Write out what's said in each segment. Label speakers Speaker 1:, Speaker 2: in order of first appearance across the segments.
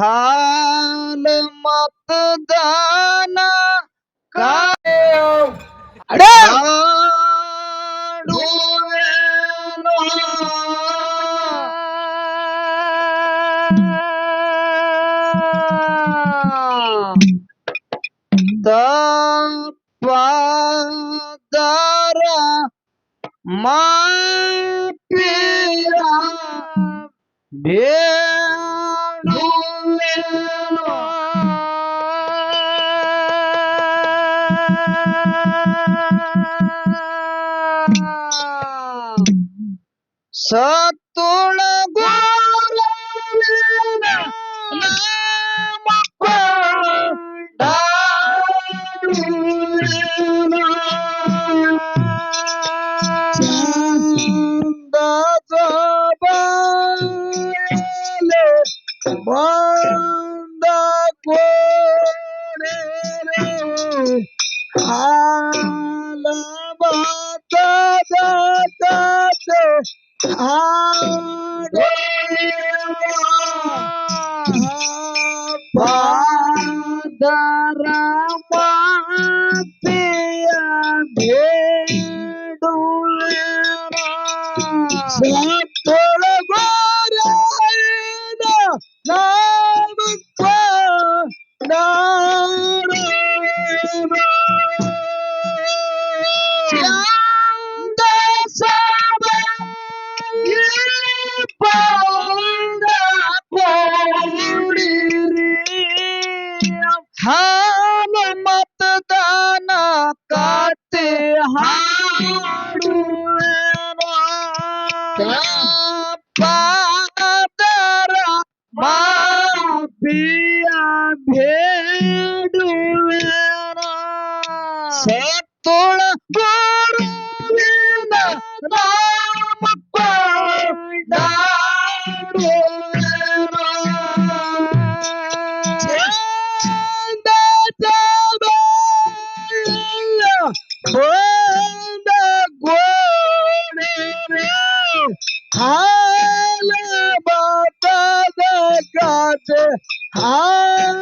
Speaker 1: હાલ મતદાન કાયો અડે up? আছে। আর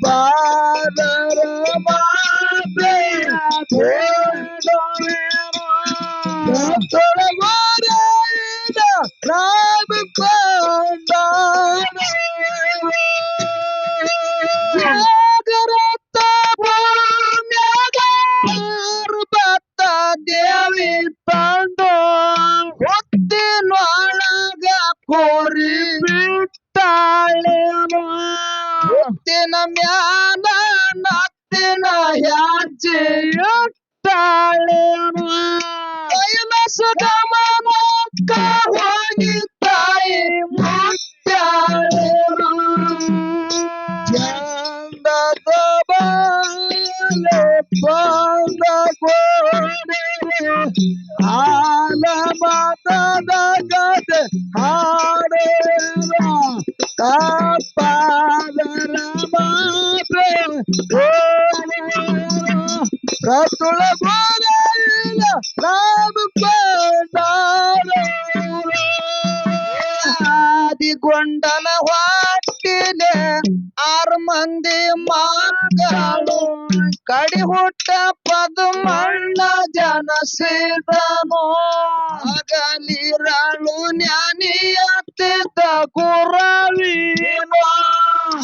Speaker 1: bye. Сердце дома от кого не ಮಂದಿ ಮಾರ್ಗಾಳು ಕಡಿ ಹುಟ್ಟ ಪದ್ಮಣ್ಣ ಜನ ಸೇರನು. ಅಗಲಿರಳು ಜ್ಞಾನಿಯತ್ತಿದ್ದ ಗುರವೀನ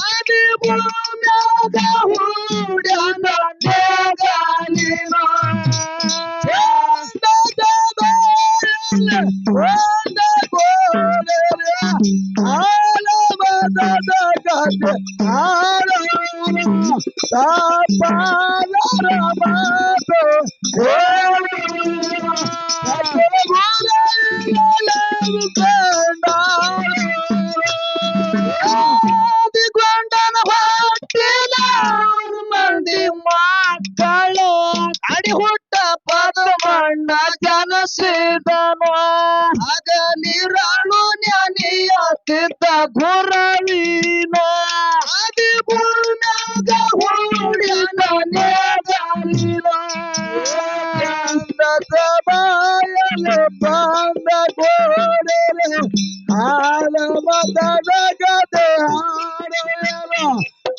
Speaker 1: ಅಡಿಭೂಮ್ಯಾಗ ಹೂಡ್ಯನ ಗಾಲಿನ ಗೋಳ Sa pa la ra ma to.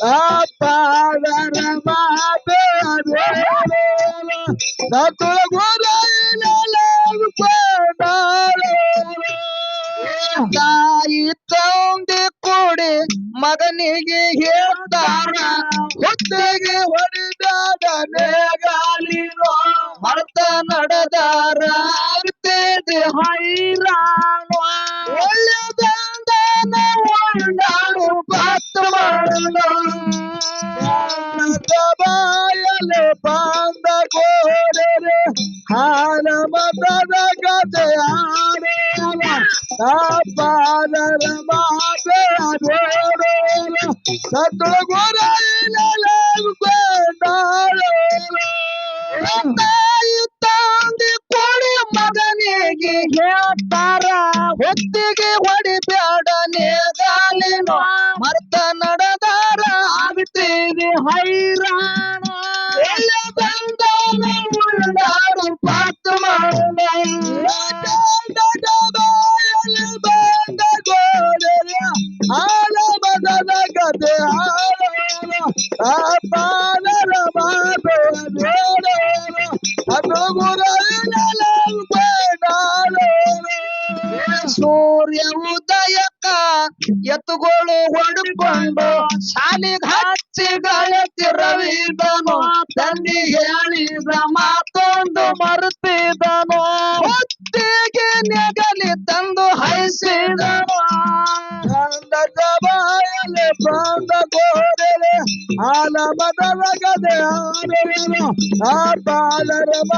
Speaker 1: Apara ma be adore. Datula gwa Santo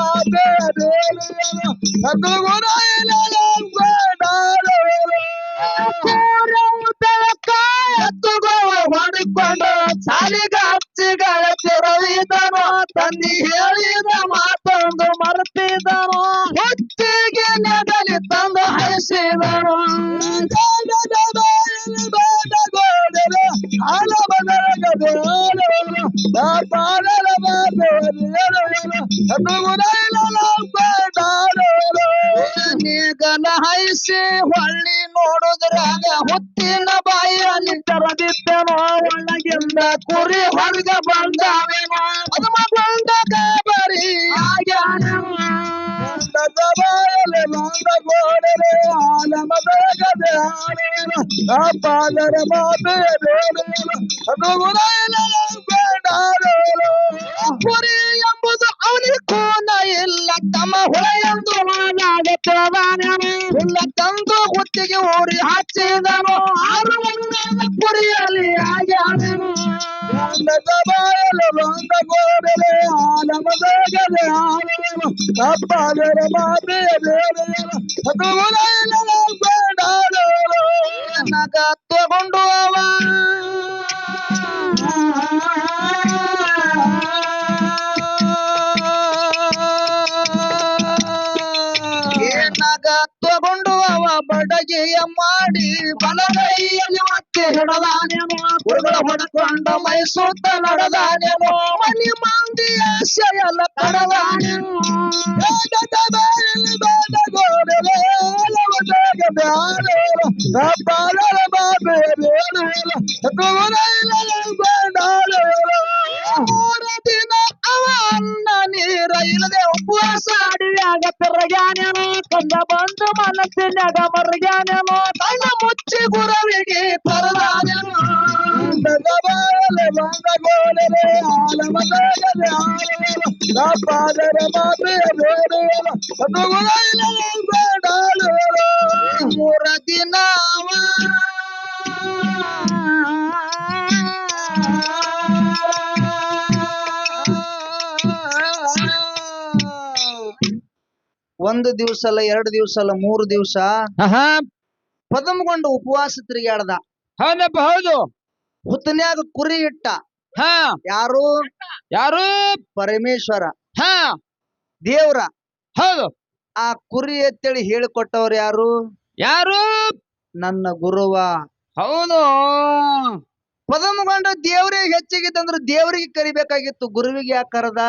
Speaker 1: ಬಾಲರ ಮಾತೆಯದೇನು ಅದು ಗುಣ ಹೊಡಿಕೊಂಡು ಸಾಲಿಗ ಹಚ್ಚಿಗಳ ತಿರುವಿದನು ತಂದಿ ಹೇಳಿದ ಮಾತೊಂದು ಮರೆತಿದನು ಹೊತ್ತಿಗೆ ನೆಗಲಿ ತಂದು ಹರಿಸಿದನು ಹಾಲ ಹೈಸಿ ಹೊಳ್ಳಿ ನೋಡುದ್ರಾಗ ಹುತ್ತಿನ ಬಾಯಲ್ಲಿ ತೆರದಿದ್ದನೋ ಒಳಗಿಂದ ಕುರಿ ಹೊರಗ ಬಂದಾವೇನೋ ಅದು ಬಂದ ಪಾಲರ ಮಾತೆಯದೇನು ಅದು ಎಂಬುದು ಅವನಿಗೆ ಇಲ್ಲ ತಮ್ಮ ಹುಳ ಎಂದು ಹುಲ್ಲ ತಂದು ಗುತ್ತಿಗೆ ಊರಿ ಹಚ್ಚಿದನು ಆರು ಕುರಿಯಲ್ಲಿ ಬಾಯಲು ಬಂದ ಗೋಡಲೆ ಹಾಲ ಮದಗದೆ ಹಾಲೇನು ತಪ್ಪಾದರ ಮಾತೆಯದೇನು ಅದು ತಗೊಂಡು ಮಾಡಿ ಬಲಗೈಯಲ್ಲಿ ಮತ್ತೆ ಹಿಡದಾನೇನು ಕುರುಗಳ ಹೊಡ್ಕೊಂಡು ಮೈ ಸುತ್ತ ನಡೆದಾನೇನು ಮನಿ ಮಂದಿ ಆಸೆ ಎಲ್ಲ ಕಡದಾನೇನು ಬೇಡದ ಬಾಯಲ್ಲಿ ಬೇಡ ಒಂದು ದಿವಸ ಅಲ್ಲ ಎರಡು ದಿವಸ ಅಲ್ಲ ಮೂರು ದಿವಸ ಪದಮಗೊಂಡು ಉಪವಾಸ ತಿರುಗಾಡ್ದ
Speaker 2: ಹೌದಪ್ಪ ಹೌದು.
Speaker 1: ಹುತ್ತನ್ಯಾಗ ಕುರಿ ಇಟ್ಟ.
Speaker 2: ಹಾ.
Speaker 1: ಯಾರು?
Speaker 2: ಯಾರು?
Speaker 1: ಪರಮೇಶ್ವರ.
Speaker 2: ಹಾ.
Speaker 1: ದೇವ್ರ.
Speaker 2: ಹೌದು.
Speaker 1: ಆ ಕುರಿ ಅಂತೇಳಿ ಹೇಳಿಕೊಟ್ಟವ್ರು ಯಾರು?
Speaker 2: ಯಾರು?
Speaker 1: ನನ್ನ ಗುರುವ.
Speaker 2: ಹೌದು.
Speaker 1: ಪದಮಗೊಂಡ ದೇವ್ರಿಗೆ ಹೆಚ್ಚಿಗಿತ್ತಂದ್ರ ದೇವ್ರಿಗೆ ಕರಿಬೇಕಾಗಿತ್ತು. ಗುರುವಿಗೆ ಯಾಕೆ ಕರೆದ?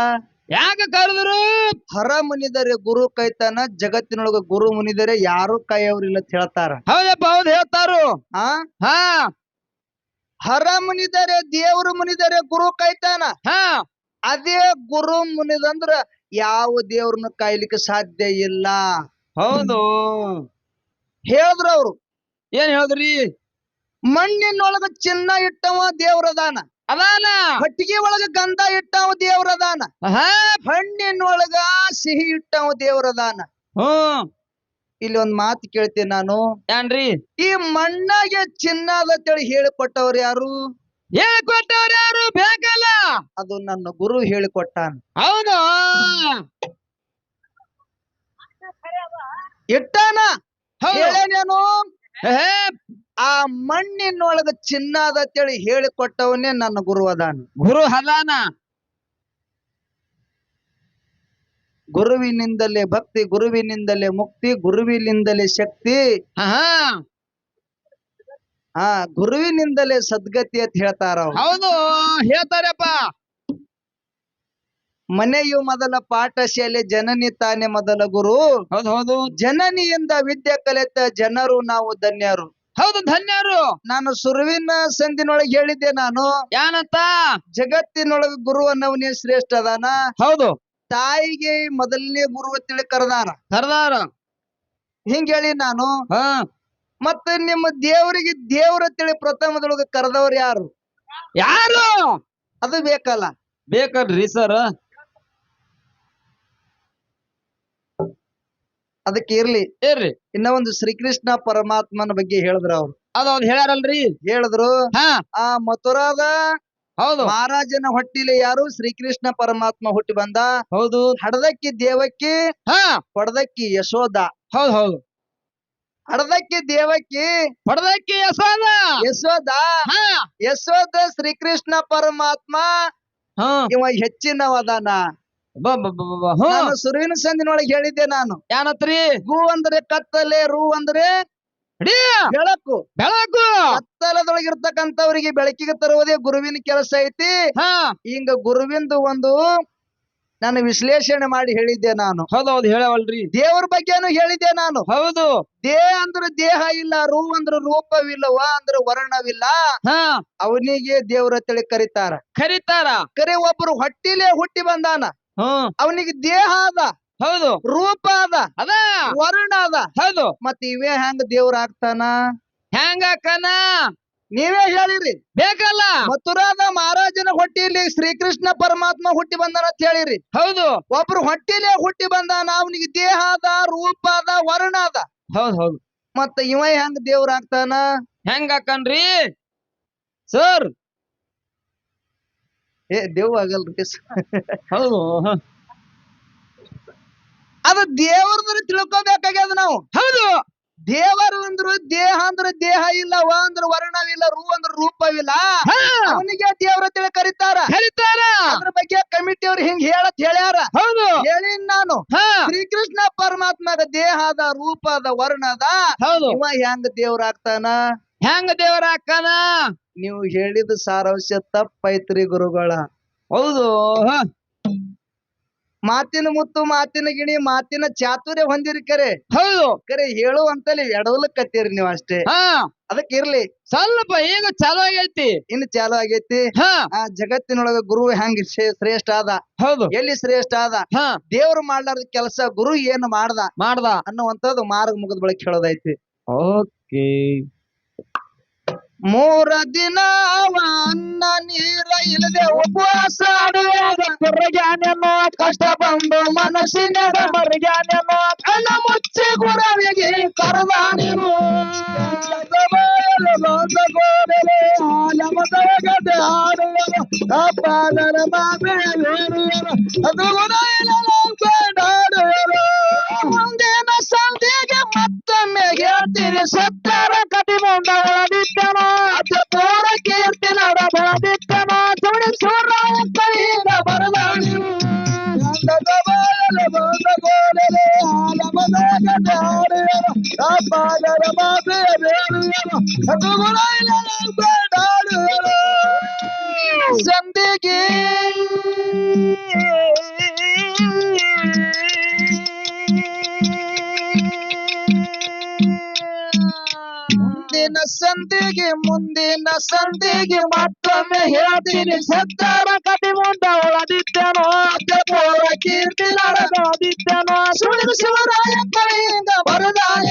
Speaker 2: ಯಾಕೆ ಕರೆದ್ರು?
Speaker 1: ಹರ ಮುನಿದರೆ ಗುರು ಕೈತಾನ ಜಗತ್ತಿನೊಳಗ ಗುರು ಮುನಿದರೆ ಯಾರು ಕಾಯವ್ರಿಲ್ಲ ಅಂತ ಹೇಳ್ತಾರ.
Speaker 2: ಹೌದಪ್ಪ ಹೌದು ಹೇಳ್ತಾರು.
Speaker 1: ಹಾ
Speaker 2: ಹಾ.
Speaker 1: ಹರ ಮುನಿದರೆ ದೇವರು ಮುನಿದರೆ ಗುರು ಕೈತಾನ.
Speaker 2: ಹಾ.
Speaker 1: ಅದೇ ಗುರು ಮುನಿದಂದ್ರ ಯಾವ ದೇವ್ರನ್ನ ಕಾಯ್ಲಿಕ್ಕೆ ಸಾಧ್ಯ ಇಲ್ಲ.
Speaker 2: ಹೌದು.
Speaker 1: ಹೇಳಿದ್ರು ಅವ್ರು.
Speaker 2: ಏನ್ ಹೇಳಿದ್ರಿ?
Speaker 1: ಮಣ್ಣಿನೊಳಗ ಚಿನ್ನ ಇಟ್ಟವ ದೇವ್ರದಾನ.
Speaker 2: ಅದಾನ.
Speaker 1: ಕಟ್ಟಿಗೆ ಒಳಗ ಗಂಧ ಇಟ್ಟವ ದೇವ್ರದಾನ ಹಣ್ಣಿನೊಳಗ ಸಿಹಿ ಇಟ್ಟವ ದೇವ್ರದಾನ
Speaker 2: ಹ್ಮ್
Speaker 1: ಇಲ್ಲಿ ಒಂದ್ ಮಾತು ಕೇಳ್ತೇನೆ ನಾನು.
Speaker 2: ಏನ್ರಿ?
Speaker 1: ಈ ಮಣ್ಣಾಗೆ ಚಿನ್ನ ಅಂತೇಳಿ ಹೇಳಿಕೊಟ್ಟವ್ರು ಯಾರು?
Speaker 2: ಹೇಳ್ಕೊಟ್ಟವ್ರು ಯಾರು? ಬೇಕಲ್ಲ.
Speaker 1: ಅದು ನನ್ನ ಗುರು ಹೇಳಿಕೊಟ್ಟಾನ.
Speaker 2: ಹೌದು?
Speaker 1: ಇಟ್ಟಾನ. ಹೇಳೇನೇನು? ಆ ಮಣ್ಣಿನೊಳಗ ಚಿನ್ನ ಅಂತೇಳಿ ಹೇಳಿಕೊಟ್ಟವನೇ ನನ್ನ ಗುರು ಅದಾನ.
Speaker 2: ಗುರು ಹಲಾನ
Speaker 1: ಗುರುವಿನಿಂದಲೇ ಭಕ್ತಿ ಗುರುವಿನಿಂದಲೇ ಮುಕ್ತಿ ಗುರುವಿನಿಂದಲೇ ಶಕ್ತಿ.
Speaker 2: ಹಾ
Speaker 1: ಗುರುವಿನಿಂದಲೇ ಸದ್ಗತಿ ಅಂತ ಹೇಳ್ತಾರ.
Speaker 2: ಹೌದು ಹೇಳ್ತಾರಪ್ಪ.
Speaker 1: ಮನೆಯು ಮೊದಲ ಪಾಠಶಾಲೆ ಜನನಿ ತಾನೇ ಮೊದಲ ಗುರು.
Speaker 2: ಹೌದು ಹೌದು.
Speaker 1: ಜನನಿಯಿಂದ ವಿದ್ಯೆ ಕಲಿತ ಜನರು ನಾವು ಧನ್ಯರು.
Speaker 2: ಹೌದು ಧನ್ಯರು.
Speaker 1: ನಾನು ಸುರುವಿನ ಸಂದಿನೊಳಗೆ ಹೇಳಿದ್ದೆ ನಾನು.
Speaker 2: ಏನಂತ
Speaker 1: ಜಗತ್ತಿನೊಳಗ ಗುರು ಅನ್ನವನೇ ಶ್ರೇಷ್ಠ ಅದಾನ.
Speaker 2: ಹೌದು.
Speaker 1: ತಾಯಿಗೆ ಮೊದಲನೇ ಗುರು ತಿಳಿ ಕರದಾರ.
Speaker 2: ಕರದಾರ.
Speaker 1: ಹಿಂಗ ಹೇಳಿ ನಾನು.
Speaker 2: ಹಾ.
Speaker 3: ಮತ್ತೆ ನಿಮ್ಮ ದೇವರಿಗೆ ದೇವರ ತಿಳಿ ಪ್ರಥಮದೊಳಗ ಕರೆದವ್ರು ಯಾರು?
Speaker 2: ಯಾರು?
Speaker 3: ಅದು ಬೇಕಲ್ಲ.
Speaker 2: ಬೇಕಲ್ರಿ ಸರ್.
Speaker 3: ಅದಕ್ಕೆ ಇರ್ಲಿ.
Speaker 2: ಏನ್ರಿ
Speaker 3: ಇನ್ನ ಒಂದು ಶ್ರೀಕೃಷ್ಣ ಪರಮಾತ್ಮನ ಬಗ್ಗೆ ಹೇಳಿದ್ರ ಅವ್ರು.
Speaker 2: ಅದೌದ್ ಹೇಳ್ಯಾರಲ್ರಿ?
Speaker 3: ಹೇಳಿದ್ರು
Speaker 2: ಹಾ.
Speaker 3: ಆ ಮಥುರಾದ
Speaker 2: ಹೌದು.
Speaker 3: ಮಹಾರಾಜನ ಹೊಟ್ಟಿಲಿ ಯಾರು? ಶ್ರೀಕೃಷ್ಣ ಪರಮಾತ್ಮ ಹುಟ್ಟಿ ಬಂದ.
Speaker 2: ಹೌದು.
Speaker 3: ಹಡದಕ್ಕಿ ದೇವಕ್ಕಿ
Speaker 2: ಹಾ.
Speaker 3: ಹೊಡದಕ್ಕಿ ಯಶೋದ.
Speaker 2: ಹೌದ್ ಹೌದು.
Speaker 3: ಹಡದಕ್ಕಿ ದೇವಕ್ಕಿ
Speaker 2: ಪಡದಕ್ಕಿ ಯಶೋದ.
Speaker 3: ಯಶೋದ.
Speaker 2: ಹಾ.
Speaker 3: ಯಶೋದ ಶ್ರೀಕೃಷ್ಣ ಪರಮಾತ್ಮ.
Speaker 2: ಹಾ.
Speaker 3: ಇವ ಹೆಚ್ಚಿನವದಾನ. ನಾನು ಸುರುವಿನ ಸಂದಿನೊಳಗೆ ಹೇಳಿದ್ದೆ ನಾನು.
Speaker 2: ಯಾನತ್ರಿ?
Speaker 3: ಗು ಅಂದ್ರೆ ಕತ್ತಲೆ ರು ಅಂದ್ರೆ ಬೆಳಕು.
Speaker 2: ಬೆಳಕು.
Speaker 3: ಕತ್ತಲದೊಳಗಿರ್ತಕ್ಕಂಥವ್ರಿಗೆ ಬೆಳಕಿಗೆ ತರುವುದೇ ಗುರುವಿನ ಕೆಲಸ ಐತಿ.
Speaker 2: ಹಾ.
Speaker 3: ಹಿಂಗ ಗುರುವಿಂದು ಒಂದು ನಾನು ವಿಶ್ಲೇಷಣೆ ಮಾಡಿ ಹೇಳಿದ್ದೆ ನಾನು.
Speaker 2: ಹೌದೌದು ಹೇಳವಲ್ರಿ.
Speaker 3: ದೇವ್ರ ಬಗ್ಗೆನು ಹೇಳಿದ್ದೆ ನಾನು.
Speaker 2: ಹೌದು.
Speaker 3: ದೇಹ ಅಂದ್ರೆ ದೇಹ ಇಲ್ಲ ರೂ ಅಂದ್ರೆ ರೂಪವಿಲ್ಲವ ಅಂದ್ರೆ ವರ್ಣವಿಲ್ಲ.
Speaker 2: ಹಾ.
Speaker 3: ಅವನಿಗೆ ದೇವ್ರ ತಿಳಿ ಕರಿತಾರ.
Speaker 2: ಕರಿತಾರ.
Speaker 3: ಕರೆ ಒಬ್ರು ಹೊಟ್ಟಿಲೇ ಹುಟ್ಟಿ ಬಂದಾನ.
Speaker 2: ಹ್ಮ್
Speaker 3: ಅವನಿಗೆ ದೇಹ ಅದ.
Speaker 2: ಹೌದು.
Speaker 3: ರೂಪ ಅದ.
Speaker 2: ಅದ.
Speaker 3: ವರ್ಣ ಅದ.
Speaker 2: ಹೌದು.
Speaker 3: ಮತ್ತೆ ಇವೇ ಹೆಂಗ ದೇವ್ರ ಆಗ್ತಾನ?
Speaker 2: ಹೆಂಗ ಕನ
Speaker 3: ನೀವೇ ಹೇಳಿರಿ.
Speaker 2: ಬೇಕಲ್ಲ.
Speaker 3: ಮಥುರಾದ ಮಹಾರಾಜನ ಹೊಟ್ಟಿಲಿ ಶ್ರೀಕೃಷ್ಣ ಪರಮಾತ್ಮ ಹುಟ್ಟಿ ಬಂದಾನ ಅಂತ ಹೇಳಿರಿ.
Speaker 2: ಹೌದು.
Speaker 3: ಒಬ್ರು ಹೊಟ್ಟಿಲೇ ಹುಟ್ಟಿ ಬಂದಾನ ಅವನಿಗೆ ದೇಹ ಅದ ರೂಪ ಅದ ವರ್ಣ ಅದ.
Speaker 2: ಹೌದ್ ಹೌದು.
Speaker 3: ಮತ್ತ ಇವ ಹೆಂಗ ದೇವ್ರ ಆಗ್ತಾನ?
Speaker 2: ಹೆಂಗ ಹಾಕನ್ರಿ ಸರ್
Speaker 3: ಏ ದೇವ್ ಆಗಲ್ರಿ
Speaker 2: ಹೌದು.
Speaker 3: ಅದು ದೇವ್ರದ್ರ ತಿಳ್ಕೊಬೇಕಾಗ್ಯದ ನಾವು.
Speaker 2: ಹೌದು.
Speaker 3: ದೇವರು ಅಂದ್ರು ದೇಹ ಅಂದ್ರೆ ದೇಹ ಇಲ್ಲ ವ ಅಂದ್ರ ವರ್ಣವಿಲ್ಲ ರೂ ಅಂದ್ರೆ ರೂಪವಿಲ್ಲ.
Speaker 2: ಹಾ.
Speaker 3: ಅವನಿಗೆ ದೇವ್ರ ತಿಳಿ ಕರೀತಾರ.
Speaker 2: ಕರೀತಾರ.
Speaker 3: ಅದ್ರ ಬಗ್ಗೆ ಕಮಿಟಿ ಅವ್ರು ಹಿಂಗ್ ಹೇಳತ್ ಹೇಳ್ಯಾರ.
Speaker 2: ಹೌದು.
Speaker 3: ಹೇಳಿ ನಾನು.
Speaker 2: ಹಾ.
Speaker 3: ಶ್ರೀಕೃಷ್ಣ ಪರಮಾತ್ಮಗ ದೇಹದ ರೂಪದ ರೂಪ ಅದ ವರ್ಣ ಅದ.
Speaker 2: ಹೌದು.
Speaker 3: ಇವ ಹೆಂಗ ದೇವ್ರ ಆಗ್ತಾನ?
Speaker 2: ಹೆಂಗ ದೇವರ ಹಾಕನ
Speaker 3: ನೀವು ಹೇಳಿದ ಸಾರಾಂಶ ತಪ್ಪೈತ್ರಿ ಗುರುಗಳ.
Speaker 2: ಹೌದು. ಹ.
Speaker 3: ಮಾತಿನ ಮುತ್ತು ಮಾತಿನ ಗಿಣಿ ಮಾತಿನ ಚಾತುರ್ಯ ಹೊಂದಿರಿ ಕರೆ.
Speaker 2: ಹೌದು.
Speaker 3: ಕರೆ ಹೇಳುವಂತಲ್ಲಿ ಎಡವಲಕ್ಕತ್ತೀರಿ ನೀವು ಅಷ್ಟೇ.
Speaker 2: ಹಾ.
Speaker 3: ಅದಕ್ಕೆ ಇರ್ಲಿ.
Speaker 2: ಸ್ವಲ್ಪ ಈಗ ಚಾಲು ಆಗೈತಿ.
Speaker 3: ಇನ್ನು ಚಾಲು ಆಗೈತಿ.
Speaker 2: ಹಾ.
Speaker 3: ಆ ಜಗತ್ತಿನೊಳಗ ಗುರು ಹೆಂಗ್ ಶ್ರೇ- ಶ್ರೇಷ್ಠ ಆದ?
Speaker 2: ಹೌದು.
Speaker 3: ಎಲ್ಲಿ ಶ್ರೇಷ್ಠ ಆದ?
Speaker 2: ಹಾ.
Speaker 3: ದೇವ್ರು ಮಾಡ್ಲಾರ್ದ ಕೆಲಸ ಗುರು ಏನು ಮಾಡ್ದ?
Speaker 2: ಮಾಡ್ದ.
Speaker 3: ಅನ್ನುವಂಥದ್ದು ಮಾರ್ಗ ಮುಗಿದ ಬಳಿಕ ಹೇಳೋದೈತಿ.
Speaker 2: ಓಕೆ.
Speaker 3: ಮೂರ ದಿನ ಅನ್ನ ನೀರ ಇಲ್ಲದೆ ಉಪವಾಸ
Speaker 2: ಮರಗ್ಯಾನೆನ್ನೋ
Speaker 3: ಕಷ್ಟ ಬಂದು ಮನಸ್ಸಿನ
Speaker 2: ಮರಗ್ಯಾನೆನ್ನೋ
Speaker 3: ಕಣ್ಣ ಮುಚ್ಚಿ ಗುರವಿಗೆ ಕರೆದಾಣಿರು ಅಪ್ಪದರ ಬಾಬೆ ಅದು ಗುಣ ಮುಂದಿನ ಸಂಧಿಗೆ ಮತ್ತೊಮ್ಮೆ ಹೇಳ್ತೀರಿ ಸತ್ತರ ಮುಂದಿನ ಸಂದಿಗೆ, ಮುಂದಿನ ಸಂಧಿಗೆ ಮತ್ತೊಮ್ಮೆ ಹೇಳ್ತೀನಿ. ಸತ್ತಾರ ಕಟಿ ಮುಂದ ಒಳದಿದ್ದನೋ ಪೂರ ಕೀರ್ತಿ ನಡೆದಾದಿದ್ದನೋ ಸುಳಿದು ಶಿವರಾಯ ಬರದಾಯ